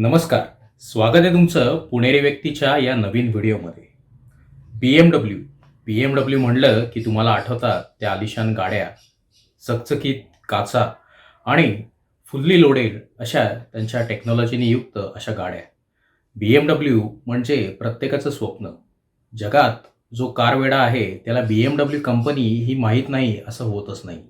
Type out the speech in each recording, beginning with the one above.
नमस्कार. स्वागत आहे तुमचं पुणेरी व्यक्तीच्या या नवीन व्हिडिओमध्ये. B M W B M W म्हणलं की तुम्हाला आठवतात त्या आलिशान गाड्या चकचकीत काचा आणि फुल्ली लोडेड अशा त्यांच्या टेक्नॉलॉजीने युक्त अशा गाड्या. बी एम डब्ल्यू म्हणजे प्रत्येकाचं स्वप्न. जगात जो कारवेडा आहे त्याला बी एम डब्ल्यू कंपनी ही माहीत नाही असं होतच नाही.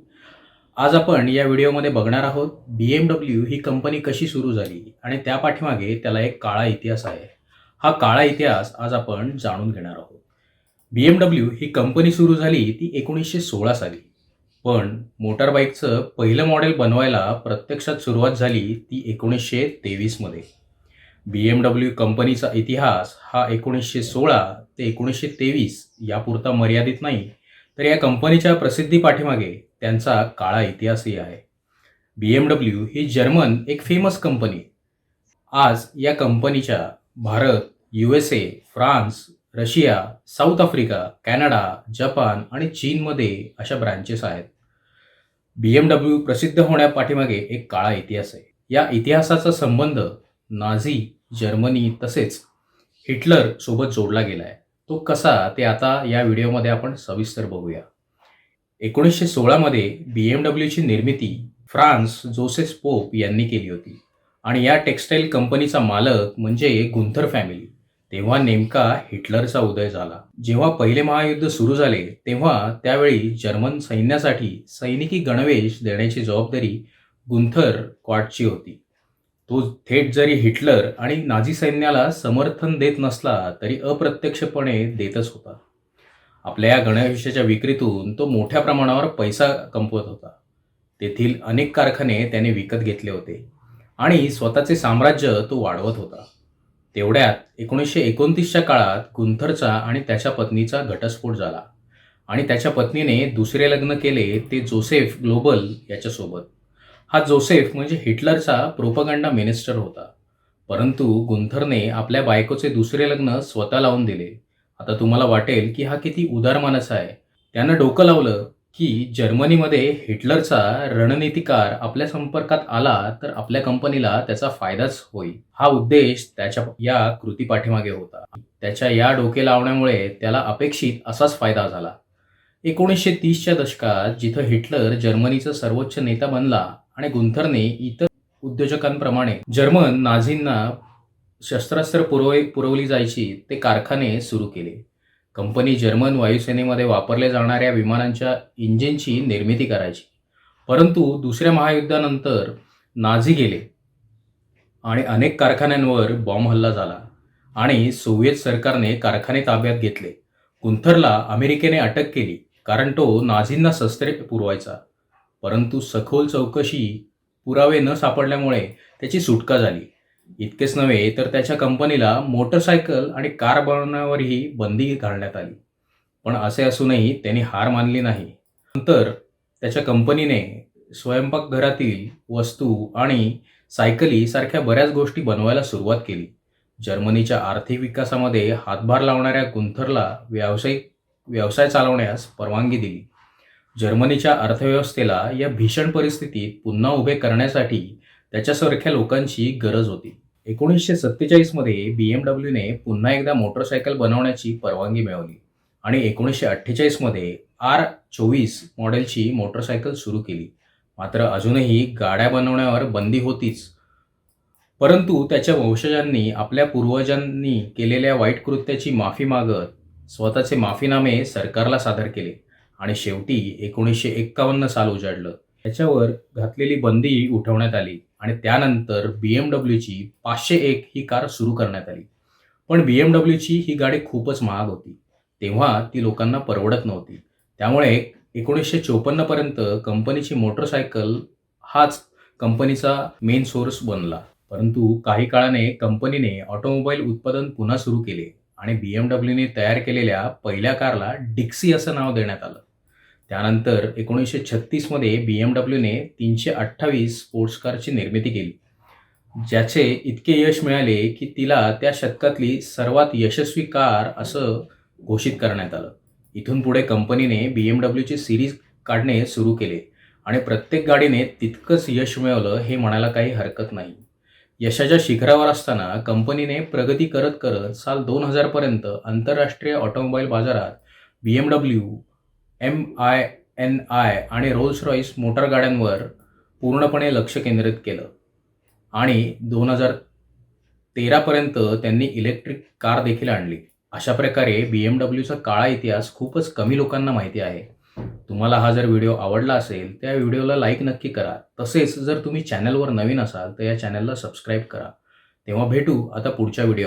आज आपण या व्हिडिओमध्ये बघणार आहोत बी एम डब्ल्यू ही कंपनी कशी सुरू झाली आणि त्या पाठीमागे त्याला एक काळा इतिहास आहे. हा काळा इतिहास आज आपण जाणून घेणार आहोत. बी एम डब्ल्यू ही कंपनी सुरू झाली ती एकोणीसशे सोळा साली. पण मोटारबाईकचं पहिलं मॉडेल बनवायला प्रत्यक्षात सुरुवात झाली ती एकोणीसशे तेवीसमध्ये बी एम डब्ल्यू कंपनीचा इतिहास हा एकोणीसशे सोळा ते एकोणीसशे तेवीस यापुरता मर्यादित नाही. तर या कंपनीच्या प्रसिद्धी पाठीमागे त्यांचा काळा इतिहासही आहे. बी एम डब्ल्यू ही जर्मन एक फेमस कंपनी आज या कंपनीच्या Bharat U S A France Russia South Africa Canada Japan आणि चीनमध्ये अशा ब्रँचेस आहेत. बी एम डब्ल्यू प्रसिद्ध होण्यापाठीमागे एक काळा इतिहास आहे. या इतिहासाचा संबंध नाझी जर्मनी तसेच हिटलर सोबत जोडला गेला आहे तो कसा ते आता या व्हिडिओमध्ये आपण सविस्तर बघूया. एकोणीसशे सोळामध्ये बी एम डब्ल्यूची निर्मिती फ्रान्स जोसेफ पोप यांनी केली होती. आणि या टेक्स्टाईल कंपनीचा मालक म्हणजे गुंथर फॅमिली. तेव्हा नेमका हिटलरचा उदय झाला. जेव्हा पहिले महायुद्ध सुरू झाले तेव्हा त्यावेळी जर्मन सैन्यासाठी सैनिकी गणवेश देण्याची जबाबदारी गुंथर क्वाटची होती. तो थेट जरी हिटलर आणि नाझी सैन्याला समर्थन देत नसला तरी अप्रत्यक्षपणे देतच होता. आपल्या या गणवेशाच्या विक्रीतून तो मोठ्या प्रमाणावर पैसा कमवत होता. तेथील अनेक कारखाने त्याने विकत घेतले होते आणि स्वतःचे साम्राज्य तो वाढवत होता. तेवढ्यात एकोणीसशे एकोणतीसच्या काळात गुंथरचा आणि त्याच्या पत्नीचा घटस्फोट झाला आणि त्याच्या पत्नीने दुसरे लग्न केले ते जोसेफ ग्लोबल याच्यासोबत. हा जोसेफ म्हणजे हिटलरचा प्रोपगंडा मिनिस्टर होता. परंतु गुंथरने आपल्या बायकोचे दुसरे लग्न स्वतः लावून दिले. आता तुम्हाला वाटेल की हा किती उदार आहे. त्यानं डोकं लावलं की जर्मनीमध्ये हिटलरचा रणनीतिकार आपल्या संपर्कात आला तर आपल्या कंपनीला त्याचा फायदाच होईल. हा उद्देश त्याच्या या कृती पाठीमागे होता. त्याच्या या डोके लावण्यामुळे त्याला अपेक्षित असाच फायदा झाला. एकोणीसशे तीसच्या दशकात जिथं हिटलर जर्मनीचा सर्वोच्च नेता बनला आणि गुंथरने इतर उद्योजकांप्रमाणे जर्मन नाझींना शस्त्रास्त्र पुरव पुरवली जायची ते कारखाने सुरू केले. कंपनी जर्मन वायुसेनेमध्ये वापरल्या जाणाऱ्या विमानांच्या इंजिनची निर्मिती करायची. परंतु दुसऱ्या महायुद्धानंतर नाझी गेले आणि अनेक कारखान्यांवर बॉम्ब हल्ला झाला आणि सोव्हिएत सरकारने कारखाने ताब्यात घेतले. कुंथरला अमेरिकेने अटक केली कारण तो नाझींना शस्त्रे पुरवायचा. परंतु सखोल चौकशी पुरावे न सापडल्यामुळे त्याची सुटका झाली. इतकेच नव्हे तर त्याच्या कंपनीला मोटरसायकल आणि कार बनवण्यावरही बंदी घालण्यात आली. पण असे असूनही त्यांनी हार मानली नाही. नंतर त्याच्या कंपनीने स्वयंपाकघरातील वस्तू आणि सायकली सारख्या बऱ्याच गोष्टी बनवायला सुरुवात केली. जर्मनीच्या आर्थिक विकासामध्ये हातभार लावणाऱ्या गुंथरला व्यावसायिक व्यवसाय चालवण्यास परवानगी दिली. जर्मनीच्या अर्थव्यवस्थेला या भीषण परिस्थितीत पुन्हा उभे करण्यासाठी त्याच्यासारख्या लोकांची गरज होती. एकोणीसशे सत्तेचाळीसमध्ये बी एम डब्ल्यूने पुन्हा एकदा मोटरसायकल बनवण्याची परवानगी मिळवली आणि एकोणीसशे अठ्ठेचाळीसमध्ये आर चोवीस मॉडेलची मोटरसायकल सुरू केली. मात्र अजूनही गाड्या बनवण्यावर बंदी होतीच. परंतु त्याच्या वंशजांनी आपल्या पूर्वजांनी केलेल्या वाईट कृत्याची माफी मागत स्वतःचे माफीनामे सरकारला सादर केले आणि शेवटी एकोणीसशे एक्कावन्न साल उजाडलं. याच्यावर घातलेली बंदी उठवण्यात आली आणि त्यानंतर बी एम डब्ल्यूची पाचशे एक ही कार सुरू करण्यात आली. पण बी एम डब्ल्यूची ही गाडी खूपच महाग होती. तेव्हा ती लोकांना परवडत नव्हती. त्यामुळे एकोणीसशे चोपन्नपर्यंत कंपनीची मोटरसायकल हाच कंपनीचा मेन सोर्स बनला. परंतु काही काळाने कंपनीने ऑटोमोबाईल उत्पादन पुन्हा सुरू केले आणि बी एम डब्ल्यूने तयार केलेल्या पहिल्या कारला डिक्सी असं नाव देण्यात आलं. त्यानंतर एकोणीसशे छत्तीसमध्ये बी एम डब्ल्यूने तीनशे अठ्ठावीस स्पोर्ट्स कारची निर्मिती केली. ज्याचे इतके यश मिळाले की तिला त्या शतकातली सर्वात यशस्वी कार असं घोषित करण्यात आलं. इथून पुढे कंपनीने बी एम डब्ल्यूची सिरीज काढणे सुरू केले आणि प्रत्येक गाडीने तितकंच यश मिळवलं हे म्हणायला काही हरकत नाही. यशाच्या शिखरावर असताना कंपनीने प्रगती करत करत साल दोन हजारपर्यंत आंतरराष्ट्रीय ऑटोमोबाईल बाजारात B M W M I N I आणि रोल्स रॉईस मोटर गाड्यांवर पूर्णपणे लक्ष केंद्रित केलं. आणि दोन हजार तेरापर्यंत त्यांनी इलेक्ट्रिक कार देखील आणली. अशा प्रकारे बी एम डब्ल्यूचा काळा इतिहास खूपच कमी लोकांना माहिती आहे. तुम्हाला हा जर व्हिडिओ आवडला असेल त्या व्हिडिओला लाईक नक्की करा. तसेच जर तुम्ही चॅनलवर नवीन असाल तर या चॅनलला सबस्क्राईब करा. तेव्हा भेटू आता पुढच्या व्हिडिओ